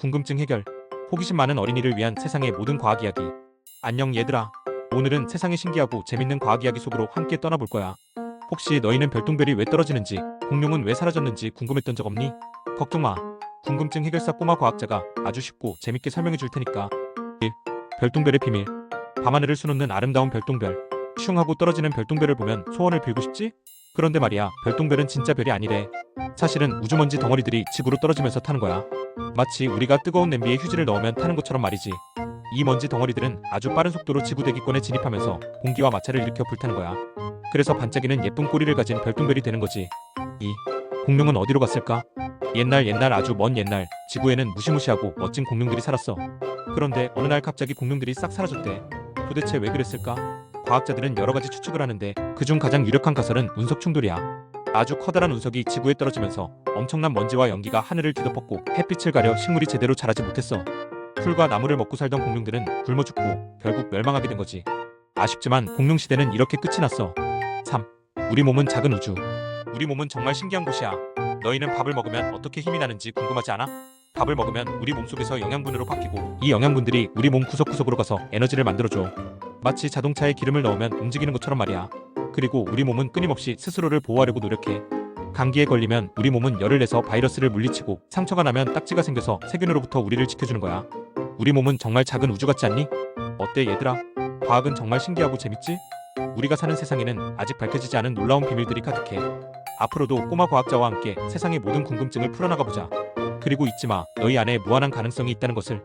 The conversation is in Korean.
궁금증 해결. 호기심 많은 어린이를 위한 세상의 모든 과학 이야기. 안녕 얘들아. 오늘은 세상의 신기하고 재밌는 과학 이야기 속으로 함께 떠나볼 거야. 혹시 너희는 별똥별이 왜 떨어지는지, 공룡은 왜 사라졌는지 궁금했던 적 없니? 걱정 마. 궁금증 해결사 꼬마 과학자가 아주 쉽고 재밌게 설명해 줄 테니까. 1. 별똥별의 비밀. 밤하늘을 수놓는 아름다운 별똥별. 슝 하고 떨어지는 별똥별을 보면 소원을 빌고 싶지? 그런데 말이야, 별똥별은 진짜 별이 아니래. 사실은 우주먼지 덩어리들이 지구로 떨어지면서 타는 거야. 마치 우리가 뜨거운 냄비에 휴지를 넣으면 타는 것처럼 말이지. 이 먼지 덩어리들은 아주 빠른 속도로 지구 대기권에 진입하면서 공기와 마찰을 일으켜 불타는 거야. 그래서 반짝이는 예쁜 꼬리를 가진 별똥별이 되는 거지. 2. 공룡은 어디로 갔을까? 옛날 옛날 아주 먼 옛날 지구에는 무시무시하고 멋진 공룡들이 살았어. 그런데 어느 날 갑자기 공룡들이 싹 사라졌대. 도대체 왜 그랬을까? 과학자들은 여러 가지 추측을 하는데 그중 가장 유력한 가설은 운석 충돌이야. 아주 커다란 운석이 지구에 떨어지면서 엄청난 먼지와 연기가 하늘을 뒤덮었고 햇빛을 가려 식물이 제대로 자라지 못했어. 풀과 나무를 먹고 살던 공룡들은 굶어 죽고 결국 멸망하게 된 거지. 아쉽지만 공룡 시대는 이렇게 끝이 났어. 3. 우리 몸은 작은 우주. 우리 몸은 정말 신기한 곳이야. 너희는 밥을 먹으면 어떻게 힘이 나는지 궁금하지 않아? 밥을 먹으면 우리 몸속에서 영양분으로 바뀌고 이 영양분들이 우리 몸 구석구석으로 가서 에너지를 만들어줘. 마치 자동차에 기름을 넣으면 움직이는 것처럼 말이야. 그리고 우리 몸은 끊임없이 스스로를 보호하려고 노력해. 감기에 걸리면 우리 몸은 열을 내서 바이러스를 물리치고 상처가 나면 딱지가 생겨서 세균으로부터 우리를 지켜주는 거야. 우리 몸은 정말 작은 우주 같지 않니? 어때 얘들아? 과학은 정말 신기하고 재밌지? 우리가 사는 세상에는 아직 밝혀지지 않은 놀라운 비밀들이 가득해. 앞으로도 꼬마 과학자와 함께 세상의 모든 궁금증을 풀어나가 보자. 그리고 잊지 마, 너희 안에 무한한 가능성이 있다는 것을.